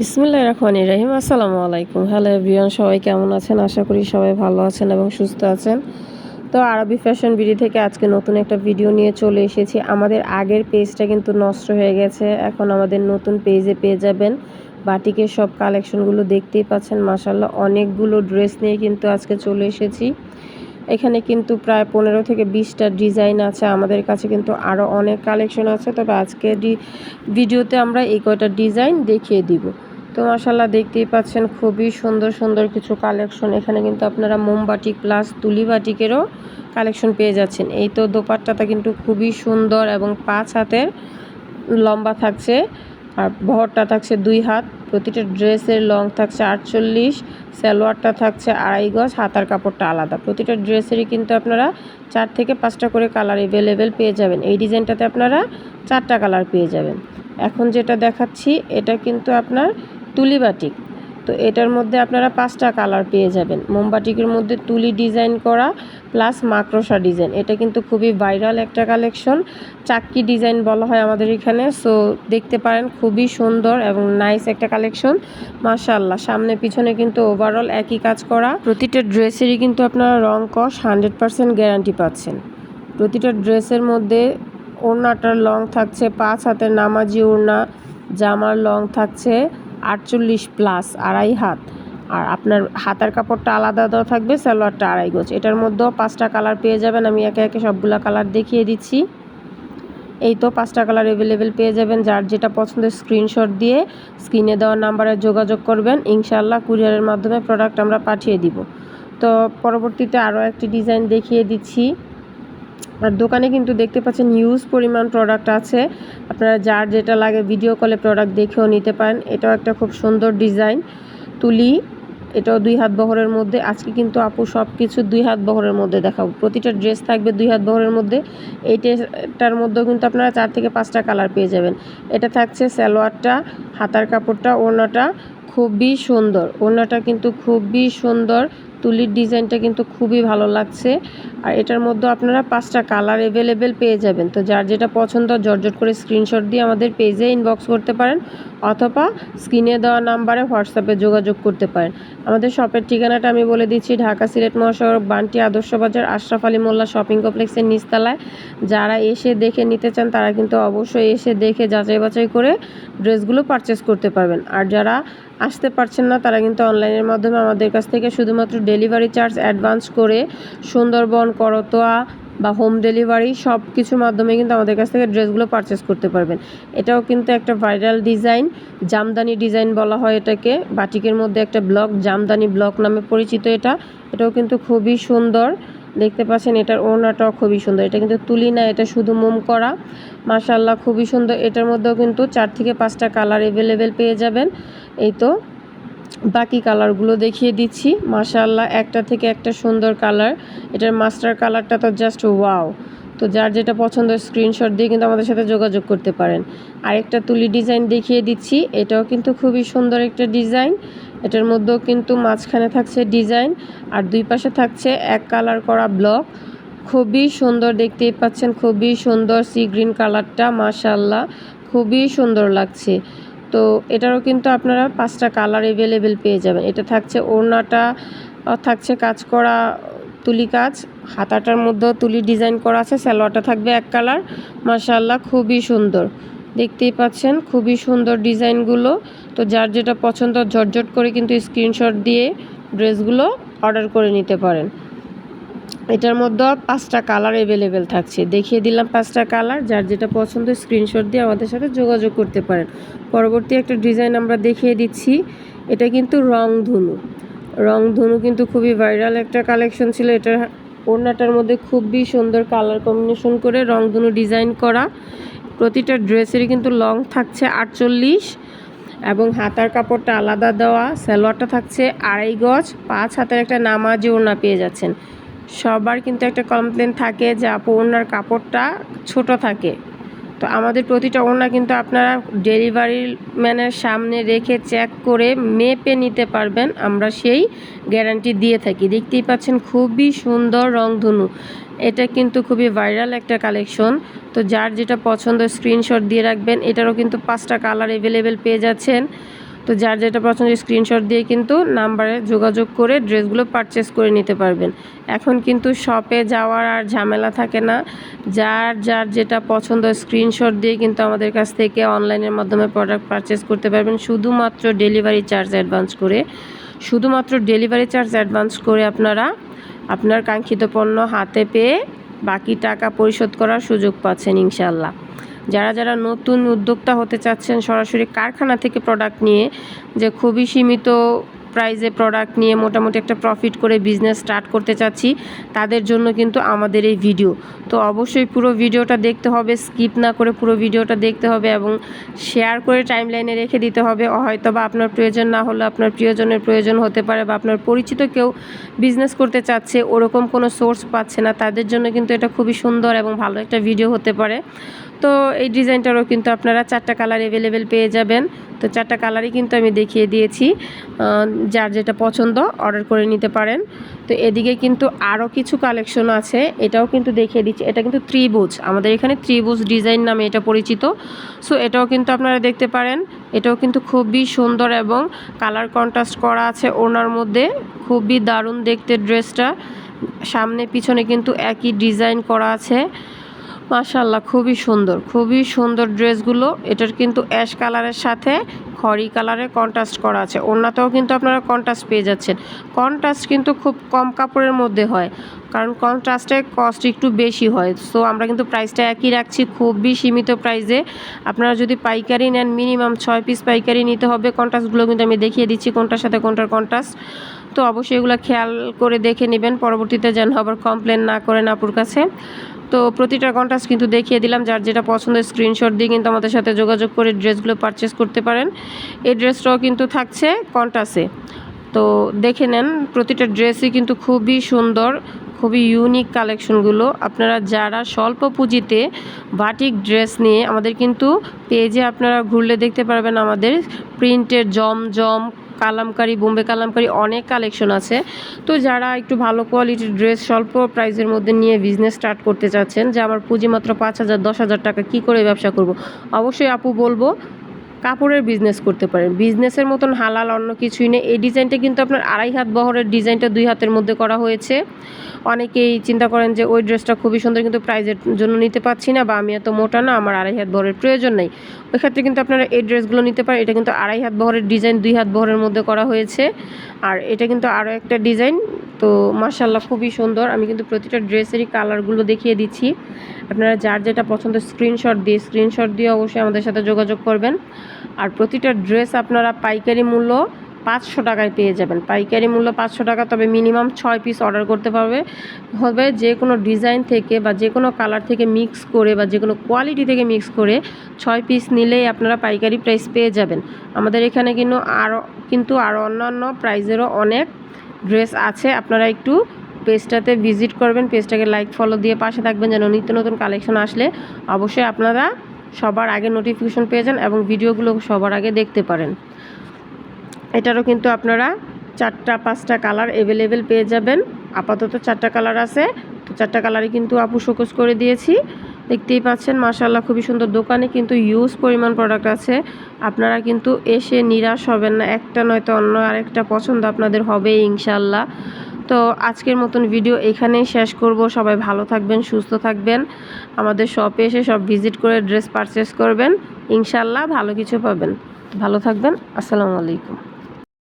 বিসমুল্লাহ রহমান রাহিম। আসসালামু আলাইকুম। হ্যালো এভরিওয়ান সবাই কেমন আছেন? আশা করি সবাই ভালো আছেন এবং সুস্থ আছেন। তো আরবি ফ্যাশন বিডি থেকে আজকে নতুন একটা ভিডিও নিয়ে চলে এসেছি। আমাদের আগের পেজটা কিন্তু নষ্ট হয়ে গেছে। এখন আমাদের নতুন পেজে পেয়ে যাবেন। বাটিকের সব কালেকশনগুলো দেখতেই পাচ্ছেন। মাসাল্লাহ অনেকগুলো ড্রেস নিয়ে কিন্তু আজকে চলে এসেছি। এখানে কিন্তু প্রায় পনেরো থেকে বিশটা ডিজাইন আছে, আমাদের কাছে কিন্তু আরও অনেক কালেকশন আছে। তবে আজকে ভিডিওতে আমরা এই কয়টা ডিজাইন দেখিয়ে দিব। তো মাসাল্লাহ দেখতেই পাচ্ছেন, খুবই সুন্দর সুন্দর কিছু কালেকশন। এখানে কিন্তু আপনারা মোমবাটিক প্লাস তুলি বাটিকেরও কালেকশন পেয়ে যাচ্ছেন। এই তো দোপাট্টাটা কিন্তু খুবই সুন্দর এবং পাঁচ হাতের লম্বা থাকছে। আর ভরটা থাকছে দুই হাত, প্রতিটা ড্রেসের লং থাকছে আটচল্লিশ, সালোয়ারটা থাকছে আড়াই গজ হাতার কাপড়টা আলাদা। প্রতিটা ড্রেসেরই কিন্তু আপনারা চার থেকে পাঁচটা করে কালার এভেলেবেল পেয়ে যাবেন। এই ডিজাইনটাতে আপনারা চারটা কালার পেয়ে যাবেন। এখন যেটা দেখাচ্ছি, এটা কিন্তু আপনার তুলি বাটিক। তো এটার মধ্যে আপনারা পাঁচটা কালার পেয়ে যাবেন। মোমবাটিকের মধ্যে তুলি ডিজাইন করা, প্লাস মাকড়সা ডিজাইন। এটা কিন্তু খুবই ভাইরাল একটা কালেকশন। চাক্কি ডিজাইন বলা হয় আমাদের এখানে। সো, দেখতে পারেন, খুবই সুন্দর এবং নাইস একটা কালেকশন। মাশাল্লাহ সামনে পিছনে কিন্তু ওভারঅল একই কাজ করা। প্রতিটা ড্রেসেরই কিন্তু আপনারা রং, কস হান্ড্রেড পারসেন্ট গ্যারান্টি পাচ্ছেন। প্রতিটা ড্রেসের মধ্যে ওড়নাটার লং থাকছে, পাঁচ হাতের নামাজি ওড়না, জামার লং থাকছে। আটচল্লিশ প্লাস আড়াই হাত। আর আপনার হাতার কাপড়টা আলাদা দেওয়া থাকবে, সালোয়ারটা আড়াই গোছ এটার মধ্যেও পাঁচটা কালার পেয়ে যাবেন। আমি একে একে সবগুলো কালার দেখিয়ে দিচ্ছি। এই তো পাঁচটা কালার অ্যাভেলেবেল পেয়ে যাবেন। যার যেটা পছন্দের স্ক্রিনশট দিয়ে স্ক্রিনে দেওয়া নাম্বারে যোগাযোগ করবেন। ইনশাল্লাহ কুরিয়ারের মাধ্যমে প্রোডাক্ট আমরা পাঠিয়ে দিব। তো পরবর্তীতে আরও একটি ডিজাইন দেখিয়ে দিচ্ছি। আর দোকানে কিন্তু দেখতে পাচ্ছেন ইউজ পরিমাণ প্রোডাক্ট আছে। আপনারা যার যেটা লাগে ভিডিও কলে প্রোডাক্ট দেখেও নিতে পারেন। এটাও একটা খুব সুন্দর ডিজাইন তুলি, এটাও দুই হাত বহরের মধ্যে। আজকে কিন্তু আপু সব কিছু দুই হাত বহরের মধ্যে দেখাবো। প্রতিটা ড্রেস থাকবে দুই হাত বহরের মধ্যে। এইটার মধ্যেও কিন্তু আপনারা চার থেকে পাঁচটা কালার পেয়ে যাবেন। এটা থাকছে সালোয়ারটা, হাতার কাপড়টা, ওড়নাটা খুবই সুন্দর। ওড়নাটা কিন্তু খুবই সুন্দর। তুলির ডিজাইনটা কিন্তু খুবই ভালো লাগছে। আর এটার মধ্যে আপনারা পাঁচটা কালার অ্যাভেলেবেল পেয়ে যাবেন। তো যার যেটা পছন্দ, জর্জট করে স্ক্রিনশট দিয়ে আমাদের পেজে ইনবক্স করতে পারেন। অথবা স্ক্রিনে দেওয়া নাম্বারে হোয়াটসঅ্যাপে যোগাযোগ করতে পারেন। আমাদের শপের ঠিকানাটা আমি বলে দিচ্ছি, ঢাকা সিলেট মহাসড়ক, বান্টি আদর্শ বাজার আশরাফ আলী মোল্লা শপিং কমপ্লেক্সের নিচতলায়। যারা এসে দেখে নিতে চান, তারা কিন্তু অবশ্যই এসে দেখে যাচাই বাছাই করে ড্রেসগুলো পারচেস করতে পারবেন। আর যারা আসতে পারছেন না, তারা কিন্তু অনলাইনের মাধ্যমে আমাদের কাছ থেকে শুধুমাত্র ডেলিভারি চার্জ অ্যাডভান্স করে সুন্দরবন, করতোয়া বা হোম ডেলিভারি সব কিছুর মাধ্যমে কিন্তু আমাদের কাছ থেকে ড্রেসগুলো পারচেস করতে পারবেন। এটাও কিন্তু একটা ভাইরাল ডিজাইন জামদানি ডিজাইন বলা হয় এটাকে। বাটিকের মধ্যে একটা ব্লক জামদানি ব্লক নামে পরিচিত এটা। এটাও কিন্তু খুবই সুন্দর। দেখতে পাচ্ছেন এটার ওড়নাটাও খুবই সুন্দর। এটা কিন্তু তুলি না, এটা শুধু মোম করা। মাশাল্লাহ খুবই সুন্দর। এটার মধ্যেও কিন্তু চার থেকে পাঁচটা কালার অ্যাভেলেবেল পেয়ে যাবেন। এই তো। বাকি কালারগুলো দেখিয়ে দিচ্ছি। মাশাল্লাহ একটা থেকে একটা সুন্দর কালার। এটার মাস্টার কালারটা তো জাস্ট ওয়াও তো যার যেটা পছন্দ স্ক্রিনশট দিয়ে কিন্তু আমাদের সাথে যোগাযোগ করতে পারেন। আরেকটা তুলি ডিজাইন দেখিয়ে দিচ্ছি। এটাও কিন্তু খুবই সুন্দর একটা ডিজাইন এটার মধ্যেও কিন্তু মাঝখানে থাকছে ডিজাইন আর দুই পাশে থাকছে এক কালার করা ব্লক খুবই সুন্দর দেখতেই পাচ্ছেন, খুবই সুন্দর সি গ্রিন কালারটা মাশাল্লাহ খুবই সুন্দর লাগছে। তো এটারও কিন্তু আপনারা পাঁচটা কালার এভেলেবেল পেয়ে যাবেন। এটা থাকছে ওড়নাটা থাকছে কাজ করা তুলি কাজ, হাতাটার মধ্যেও তুলি ডিজাইন করা আছে, সালোয়ারটা থাকবে এক কালার মাশাল্লাহ খুবই সুন্দর। দেখতেই পাচ্ছেন, খুবই সুন্দর ডিজাইনগুলো তো যার যেটা পছন্দ, ঝটঝট করে কিন্তু স্ক্রিনশট দিয়ে ড্রেসগুলো অর্ডার করে নিতে পারেন। এটার মধ্যে পাঁচটা কালার অ্যাভেলেবেল থাকছে। দেখিয়ে দিলাম পাঁচটা কালার যার যেটা পছন্দ স্ক্রিনশট দিয়ে আমাদের সাথে যোগাযোগ করতে পারেন। পরবর্তী একটা ডিজাইন আমরা দেখিয়ে দিচ্ছি, এটা কিন্তু রং ধনু রং ধনু কিন্তু খুবই ভাইরাল একটা কালেকশন ছিল এটা ওড়নাটার মধ্যে খুবই সুন্দর কালার কম্বিনেশন করে রং ধনু ডিজাইন করা। প্রতিটা ড্রেসেরই কিন্তু লং থাকছে আটচল্লিশ এবং হাতার কাপড়টা আলাদা দেওয়া, সালোয়ারটা থাকছে আড়াই গজ। পাঁচ হাতের একটা নামাজি ওড়না পেয়ে যাচ্ছেন। সবার কিন্তু একটা কমপ্লেন থাকে যে আপু, ওনার কাপড়টা ছোট থাকে। তো আমাদের প্রতিটা ওড়না কিন্তু আপনারা ডেলিভারি ম্যানের সামনে রেখে চেক করে মেপে নিতে পারবেন। আমরা সেই গ্যারান্টি দিয়ে থাকি। দেখতেই পাচ্ছেন খুবই সুন্দর রংধনু। এটা কিন্তু খুবই ভাইরাল একটা কালেকশন তো যার যেটা পছন্দ স্ক্রিনশট দিয়ে রাখবেন, এটারও কিন্তু পাঁচটা কালার অ্যাভেলেবেল পেয়ে যাচ্ছেন। তো যার যেটা পছন্দ স্ক্রিনশট দিয়ে কিন্তু নাম্বারে যোগাযোগ করে ড্রেসগুলো পারচেস করে নিতে পারবেন। এখন কিন্তু শপে যাওয়ার আর ঝামেলা থাকে না। যার যার যেটা পছন্দ স্ক্রিনশট দিয়ে কিন্তু আমাদের কাছ থেকে অনলাইনের মাধ্যমে প্রোডাক্ট পারচেস করতে পারবেন। শুধুমাত্র ডেলিভারি চার্জ অ্যাডভান্স করে। শুধুমাত্র ডেলিভারি চার্জ অ্যাডভান্স করে আপনারা আপনার কাঙ্ক্ষিত পণ্য হাতে পেয়ে বাকি টাকা পরিশোধ করার সুযোগ পাচ্ছেন ইনশাল্লাহ যারা যারা নতুন উদ্যোক্তা হতে চাচ্ছেন, সরাসরি কারখানা থেকে প্রোডাক্ট নিয়ে যে খুবই সীমিত প্রাইজে প্রোডাক্ট নিয়ে মোটামুটি একটা প্রফিট করে বিজনেস স্টার্ট করতে চাচ্ছি, তাদের জন্য কিন্তু আমাদের এই ভিডিও তো অবশ্যই পুরো ভিডিওটা দেখতে হবে স্কিপ না করে পুরো ভিডিওটা দেখতে হবে এবং শেয়ার করে টাইমলাইনে রেখে দিতে হবে। হয়তো বা আপনার প্রয়োজন না হলে আপনার প্রিয়জনের প্রয়োজন হতে পারে বা আপনার পরিচিত কেউ বিজনেস করতে চাচ্ছে, ওরকম কোনো সোর্স পাচ্ছে না, তাদের জন্য কিন্তু এটা খুবই সুন্দর এবং ভালো একটা ভিডিও হতে পারে। তো এই ডিজাইনটারও কিন্তু আপনারা চারটা কালার অ্যাভেলেবেল পেয়ে যাবেন। তো চারটা কালারই কিন্তু আমি দেখিয়ে দিয়েছি। যার যেটা পছন্দ অর্ডার করে নিতে পারেন। তো এদিকে কিন্তু আরও কিছু কালেকশন আছে। এটাও কিন্তু দেখিয়ে দিচ্ছি। এটা কিন্তু ত্রিভুজ। আমাদের এখানে ত্রিভুজ ডিজাইন নামে এটা পরিচিত। সো এটাও কিন্তু আপনারা দেখতে পারেন। এটাও কিন্তু খুবই সুন্দর এবং কালার কন্ট্রাস্ট করা আছে ওনার মধ্যে। খুবই দারুণ দেখতে ড্রেসটা। সামনে পিছনে কিন্তু একই ডিজাইন করা আছে। মাশাল্লাহ খুবই সুন্দর খুবই সুন্দর ড্রেসগুলো। এটার কিন্তু অ্যাশ কালারের সাথে খড়ি কালারের কন্ট্রাস্ট করা আছে। ওনাতেও কিন্তু আপনারা কন্ট্রাস্ট পেয়ে যাচ্ছেন। কন্ট্রাস্ট কিন্তু খুব কম কাপড়ের মধ্যে হয়, কারণ কন্ট্রাস্টের কস্ট একটু বেশি হয়। সো, আমরা কিন্তু প্রাইসটা একই রাখছি, খুবই সীমিত প্রাইসে। আপনারা যদি পাইকারি নেন, মিনিমাম ছয় পিস পাইকারি নিতে হবে। কন্ট্রাস্টগুলো কিন্তু আমি দেখিয়ে দিচ্ছি, কোনটার সাথে কোনটার কন্ট্রাস্ট। তো, অবশ্যই এগুলো খেয়াল করে দেখে নেবেন। পরবর্তীতে যেন আবার কমপ্লেন না করেন আপুর কাছে। তো প্রতিটা কন্ট্রাস্ট কিন্তু দেখিয়ে দিলাম, যার যেটা পছন্দ স্ক্রিনশট দিয়ে কিন্তু আমাদের সাথে যোগাযোগ করে ড্রেসগুলো পারচেস করতে পারেন। এই ড্রেসটাও কিন্তু থাকছে কন্ট্রাসে তো দেখে নেন, প্রতিটা ড্রেসই কিন্তু খুবই সুন্দর, খুবই ইউনিক কালেকশনগুলো আপনারা যারা স্বল্প পুঁজিতে বাটিক ড্রেস নিয়ে আমাদের কিন্তু পেজে আপনারা ঘুরলে দেখতে পারবেন আমাদের প্রিন্টের জম জম কালামকারি, বোম্বে কালামকারি অনেক কালেকশন আছে। তো যারা একটু ভালো কোয়ালিটির ড্রেস স্বল্প প্রাইসের মধ্যে নিয়ে বিজনেস স্টার্ট করতে চাচ্ছেন, যে আমার পুঁজি মাত্র পাঁচ হাজার, দশ হাজার টাকা কী করে ব্যবসা করব? অবশ্যই আপু বলব কাপড়ের বিজনেস করতে পারেন। বিজনেসের মতন হালাল অন্য কিছুই নেই। এই ডিজাইনটা কিন্তু আপনার আড়াই হাত বহরের ডিজাইনটা দুই হাতের মধ্যে করা হয়েছে। অনেকেই চিন্তা করেন যে ওই ড্রেসটা খুবই সুন্দর কিন্তু প্রাইজের জন্য নিতে পারছি না বা আমি এত মোটা না, আমার আড়াই হাত বহরের প্রয়োজন নেই। ওই ক্ষেত্রে কিন্তু আপনারা এই ড্রেসগুলো নিতে পারেন। এটা কিন্তু আড়াই হাত বহরের ডিজাইন দুই হাত বহরের মধ্যে করা হয়েছে। আর এটা কিন্তু আরও একটা ডিজাইন তো মার্শাল্লাহ খুবই সুন্দর। আমি কিন্তু প্রতিটা ড্রেসেরই কালারগুলো দেখিয়ে দিচ্ছি। আপনারা যার যেটা পছন্দ স্ক্রিনশট দিয়ে স্ক্রিনশট দিয়ে অবশ্যই আমাদের সাথে যোগাযোগ করবেন। আর প্রতিটা ড্রেস আপনারা পাইকারি মূল্য পাঁচশো টাকায় পেয়ে যাবেন। পাইকারি মূল্য পাঁচশো টাকা, তবে মিনিমাম ছয় পিস অর্ডার করতে পারবে। হবে যে কোনো ডিজাইন থেকে বা যে কোনো কালার থেকে মিক্স করে বা যে কোনো কোয়ালিটি থেকে মিক্স করে ছয় পিস নিলেই আপনারা পাইকারি প্রাইস পেয়ে যাবেন। আমাদের এখানে কিন্তু আরও কিন্তু আরও অন্যান্য প্রাইজেরও অনেক ড্রেস আছে। আপনারা একটু পেজটাতে ভিজিট করবেন, পেজটাকে লাইক, ফলো দিয়ে পাশে থাকবেন যেন নিত্য নতুন কালেকশন আসলে অবশ্যই আপনারা সবার আগে নোটিফিকেশন পেয়ে যান এবং ভিডিওগুলো সবার আগে দেখতে পারেন। এটারও কিন্তু আপনারা চারটা, পাঁচটা কালার অ্যাভেলেবেল পেয়ে যাবেন। আপাতত চারটা কালার আছে, তো চারটা কালারই কিন্তু আপু শোকস করে দিয়েছি। দেখতেই পাচ্ছেন মাশাল্লাহ খুবই সুন্দর দোকানে কিন্তু ইউজ পরিমাণ প্রোডাক্ট আছে। আপনারা কিন্তু এসে নিরাশ হবেন না, একটা নয়তো অন্য আরেকটা পছন্দ আপনাদের হবে ইনশাল্লাহ তো আজকের মতন ভিডিও এখানেই শেষ করব। সবাই ভালো থাকবেন, সুস্থ থাকবেন। আমাদের শপে এসে সব ভিজিট করে ড্রেস পারচেস করবেন। ইনশাল্লাহ ভালো কিছু পাবেন। ভালো থাকবেন। আসসালামু আলাইকুম।